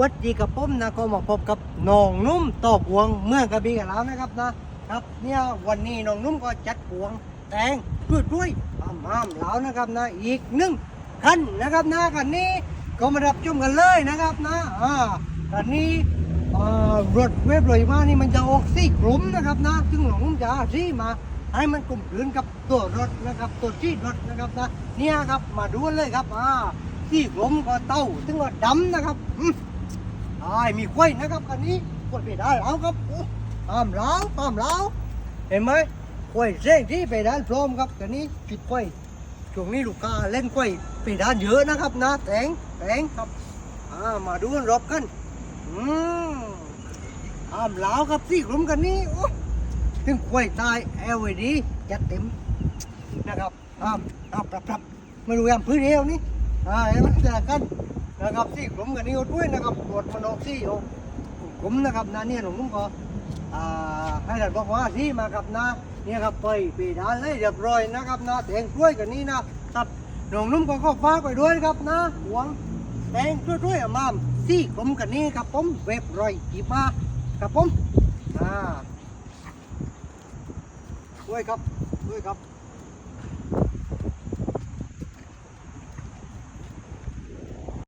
วัดดีกับผมนะก็มาพบกับน้องนุ่มตอบวงเมืองกระบี่กันแล้วนะครับนะครับเนี่ยวันนี้น้องนุ่มก็จัดพวงแตงด้วยด้วยอ้ามอ้ามแล้วนะครับนะอีกหนึ่งคันนะครับนะคันนี้ก็มารับชมกันเลยนะครับนะอ่าคันนี้รถเว็บเลยมานี่มันจะออกซี่กลุ่มนะครับนะซึ่งน้องนุ่มจะซี่มาให้มันกลมกลืนกับตัวรถนะครับ ตัวที่รถนะครับนะเนี่ยครับมาดูเลยครับอ่าที่กลมก็เต้าซึ่งก็ดำนะครับ ใช่มีกล้วยนะครับคันนี้กล้วยไปได้แล้วครับตามแล้วตามแล้วเห็นไหมกล้วยเร่งที่ไปด้านพร้อมครับคันนี้ปิดกล้วยช่วงนี้ลูกค้าเล่นกล้วยไปด้านเยอะนะครับนะแตงแตงครับอ่ามาดูกันรอบกันอืมตามแล้วครับที่กลุ่มกันนี้โอ้ถึงกล้วยตาย LED จัดเต็มนะครับตามตามปรับปรับไม่รู้ยังพื้นเอวนี่อ่าเห็มแต่กัน นะครับที่กลุ่มกันนี้ด้วยนะครับตรวจมันออกที่โกผมนะครับนะเนี่ยหลวงผมก็อ่าให้ท่านบอกว่าที่มากับนะเนี่ยครับไปปีดานเลยเรียบร้อยนะครับนะแตงกล้วยกันนี้นะครับหลวงนุ่มก็ก็ฟ้าไปด้วยครับนะหวงแตงกล้วยๆอะมามที่กลุ่มกันนี้ครับผมเว็บร้อยกี่มาครับผมอ่าด้วยครับด้วยครับ